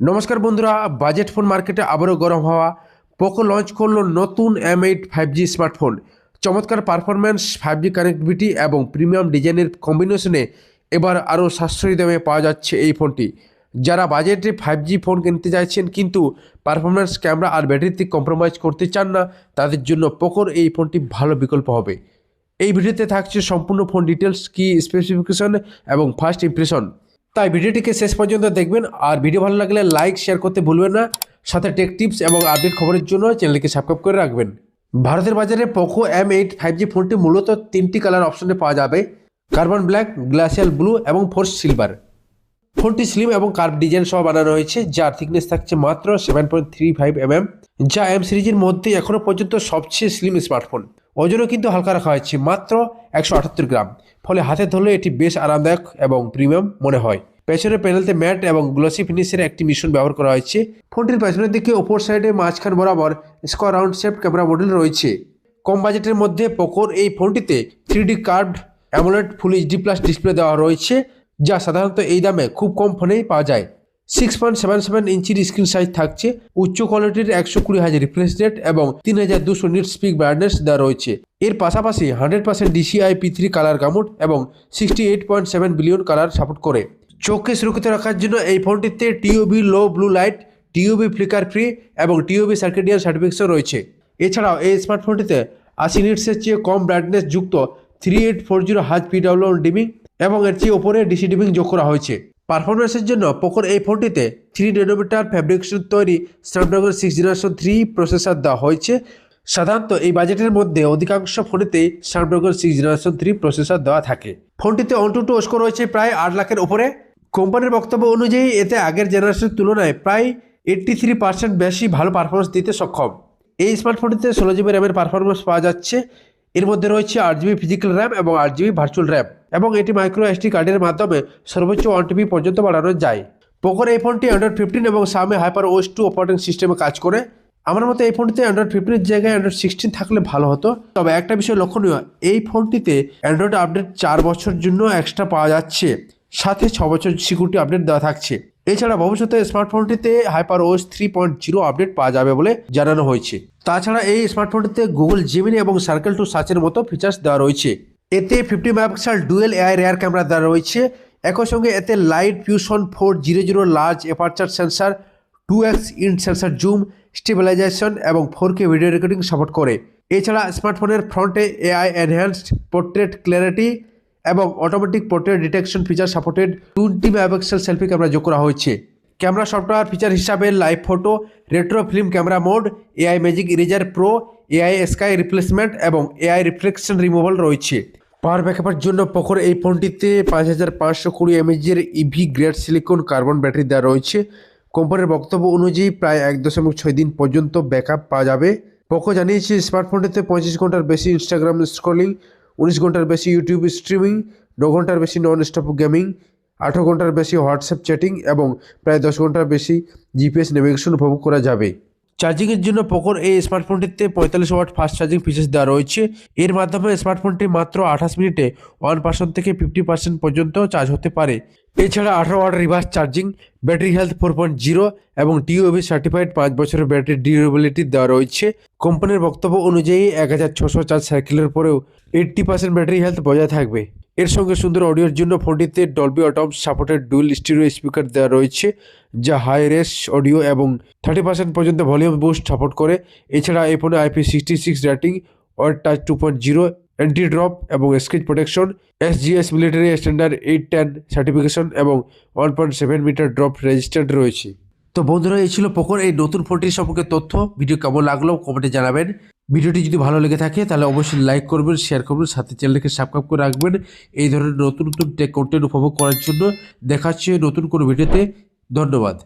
নমস্কার বন্ধুরা, budget phone মার্কেটে আবারও গরম হওয়া। পোকো লঞ্চ করল নতুন M eight five G smartphone চমৎকার পারফরম্যান্স ফাইভ জি কানেক্টিভিটি এবং প্রিমিয়াম ডিজাইনের কম্বিনেশনে এবার আরও সাশ্রয়ী দামে পাওয়া যাচ্ছে এই ফোনটি। যারা বাজেটে ফাইভ জি ফোন কিনতে চাইছেন কিন্তু পারফরম্যান্স ক্যামেরা আর ব্যাটারিতে কম্প্রোমাইজ করতে চান না, তাদের জন্য পোকোর এই ফোনটি ভালো বিকল্প হবে। এই ভিডিওতে থাকছে সম্পূর্ণ ফোন ডিটেলস কি স্পেসিফিকেশন এবং ফার্স্ট ইমপ্রেশন তাই ভিডিওটিকে শেষ পর্যন্ত দেখবেন। আর ভিডিও ভালো লাগলে লাইক শেয়ার করতে ভুলবেন না। সাথে টেক টিপস এবং আপডেট খবরের জন্য চ্যানেলকে সাবস্ক্রাইব করে রাখবেন। ভারতের বাজারে Poco M eight five G ফোনটি মূলত তিনটি কালার অপশনে পাওয়া যাবে। কার্বন ব্ল্যাক গ্লাসিয়াল ব্লু এবং ফোর্স সিলভার ফোনটি স্লিম এবং কার্ভ ডিজাইন সহ বানানো হয়েছে, যার থিকনেস থাকছে মাত্র seven point three five MM যা এম সিরিজের মধ্যে এখনও পর্যন্ত সবচেয়ে স্লিম স্মার্টফোন ওজনও কিন্তু হালকা রাখা হয়েছে, মাত্র একশো আটাত্তর গ্রাম। ফলে হাতে ধরলে এটি বেশ আরামদায়ক এবং প্রিমিয়াম মনে হয়। পেছনের প্যানেলতে ম্যাট এবং গ্লসি ফিনিশের একটি মিশ্রণ ব্যবহার করা হয়েছে। ফোনটির পেছনের দিকে ওপর সাইডে মাঝখান বরাবর square round shape camera model রয়েছে। কম বাজেটের মধ্যে পোকোর এই ফোনটিতে three D curved AMOLED full HD plus display দেওয়া রয়েছে। যা সাধারণত এই দামে খুব কম ফোনেই পাওয়া যায়। সিক্স পয়েন্ট সেভেন সেভেন ইঞ্চির স্ক্রিন সাইজ থাকছে, উচ্চ কোয়ালিটির একশো কুড়ি হাজার রিফ্রেশ রেট এবং তিন হাজার দুশো নিট স্পিক ব্রাইটনেস দেওয়া রয়েছে। এর পাশাপাশি hundred percent DCI P three colour gamut এবং sixty eight point seven billion colour support করে। চোখকে সুরক্ষিত রাখার জন্য এই ফোনটিতে TUV low blue light TUV flicker free এবং টিওবি সার্কিডিয়ান সার্টিফিকেশন রয়েছে। এছাড়াও এই স্মার্টফোনটিতে আশি নিটসের চেয়ে কম ব্রাইটনেস যুক্ত থ্রি এইট ফোর জিরো হাজ পিডাব্লিউ ডিমিং এবং এর চেয়ে ওপরে ডিসি ডিমিং যোগ করা হয়েছে। পারফরমেন্সের জন্য পোকোর এই ফোনটিতে থ্রি নেনোমিটার ফ্যাব্রিকেশন তৈরি Snapdragon six generation three processor দেওয়া হয়েছে। সাধারণত এই বাজেটের মধ্যে অধিকাংশ ফোনেতেই Snapdragon six generation three processor দেওয়া থাকে। ফোনটিতে অন টু টু স্কোর রয়েছে প্রায় আট লাখের উপরে কোম্পানির বক্তব্য অনুযায়ী এতে আগের জেনারেশনের তুলনায় প্রায় এইট্টি থ্রি পার্সেন্ট বেশি ভালো পারফরমেন্স দিতে সক্ষম। এই স্মার্টফোনটিতে ষোলো জিবি র্যামের পারফরমেন্স পাওয়া যাচ্ছে। এর মধ্যে রয়েছে আট জিবি ফিজিক্যাল র্যাম এবং আট জিবি ভার্চুয়াল র্যাম এবং এটি মাইক্রো এসডি কার্ডের মাধ্যমে সর্বোচ্চ ওয়ান টিবি পর্যন্ত বাড়ানো যায়। পোকোর এই ফোনটি অ্যান্ড্রয়েড ফিফটিন এবং সামে হাইপার ওএস টু অপারেটিং সিস্টেমে কাজ করে। আমার মতে এই ফোনটিতে অ্যান্ড্রয়েড ফিফটিনের জায়গায় অ্যান্ড্রয়েড সিক্সটিন থাকলে ভালো হতো। তবে একটা বিষয় লক্ষণীয়, এই ফোনটিতে অ্যান্ড্রয়েড আপডেট চার বছর জন্য এক্সট্রা পাওয়া যাচ্ছে। সাথে ছ বছর সিকিউরিটি আপডেট দেওয়া থাকছে। এছাড়া ভবিষ্যতে স্মার্টফোনটিতে hyper OS three point zero update পাওয়া যাবে বলে জানানো হয়েছে। তাছাড়া এই স্মার্টফোনটিতে গুগল জিমিনি এবং সার্কেল টু সার্চের মতো ফিচার্স দেওয়া রয়েছে। এতে fifty megapixel dual AI rear camera দেওয়া রয়েছে। একই সঙ্গে এতে light fusion four zero zero large aperture sensor two X in sensor zoom stabilisation এবং four K video recording support করে। এছাড়া স্মার্টফোনের ফ্রন্টে এআই এনহ্যান্সড পোর্ট্রেট ক্ল্যারিটি এবং automatic portrait detection feature supported twenty megapixel selfie camera যোগ করা হয়েছে। Camera software feature হিসাবে live photo retro film camera mode AI magic eraser pro AI sky replacement এবং এআই রিফ্লেকশন রিমুভাল রয়েছে। Power ব্যাকআপের জন্য পোকোর এই ফোনটিতে পাঁচ হাজার পাঁচশো কুড়ি এমএজের EV grade silicon carbon battery দেওয়া রয়েছে। কোম্পানির বক্তব্য অনুযায়ী প্রায় এক দশমিক ছয় দিন পর্যন্ত ব্যাকআপ পাওয়া যাবে। পোকো জানিয়েছে স্মার্টফোনটিতে পঁচিশ ঘণ্টার বেশি ইনস্টাগ্রাম স্ক্রলিং উনিশ ঘণ্টার বেশি ইউটিউব স্ট্রিমিং ন ঘণ্টার বেশি নন স্টপ গেমিং আঠেরো ঘণ্টার বেশি হোয়াটসঅ্যাপ চ্যাটিং এবং প্রায় দশ ঘণ্টার বেশি জিপিএস নেভিগেশন উপভোগ করা যাবে। চার্জিংয়ের জন্য পোকোর এই স্মার্টফোনটিতে পঁয়তাল্লিশ ওয়াট ফাস্ট চার্জিং ফিচার্স দেওয়া রয়েছে। এর মাধ্যমে স্মার্টফোনটি মাত্র আঠাশ মিনিটে ওয়ান পার্সেন্ট থেকে ফিফটি পার্সেন্ট পর্যন্ত চার্জ হতে পারে। এছাড়া আঠারো watt reverse charging battery health four point zero এবং টিওবি সার্টিফাইড পাঁচ বছরের ব্যাটারি ডিউরেবিলিটি দেওয়া রয়েছে। কোম্পানির বক্তব্য অনুযায়ী এক হাজার ছশো চার্জ সাইকেলের পরেও এইট্টি পার্সেন্ট ব্যাটারি হেলথ বজায় থাকবে। এর সঙ্গে সুন্দর অডিওর জন্য ফোনটিতে Dolby Atmos supported dual stereo speaker দেওয়া রয়েছে, যা হাই রেস অডিও এবং থার্টি পার্সেন্ট পর্যন্ত ভলিউম বুস্ট সাপোর্ট করে। এছাড়া এই ফোনে IP sixty six rating wet touch two point zero anti drop এবং scratch protection, S SGS military standard eight ten certification এবং one point seven metre drop registered রয়েছে। তো বন্ধুরা, এই ছিল পোকোর, এই নতুন ফোনটির সম্পর্কে তথ্য। ভিডিও কেমন লাগল কমেন্টে জানাবেন। ভিডিওটি যদি ভালো লেগে থাকে, তাহলে অবশ্যই লাইক করবেন শেয়ার করবেন, সাথে চ্যানেলকে সাবস্ক্রাইব করে রাখবেন। এই ধরনের নতুন নতুন টেক কন্টেন্ট উপভোগ করার জন্য দেখাচ্ছে নতুন কোনো ভিডিওতে। ধন্যবাদ।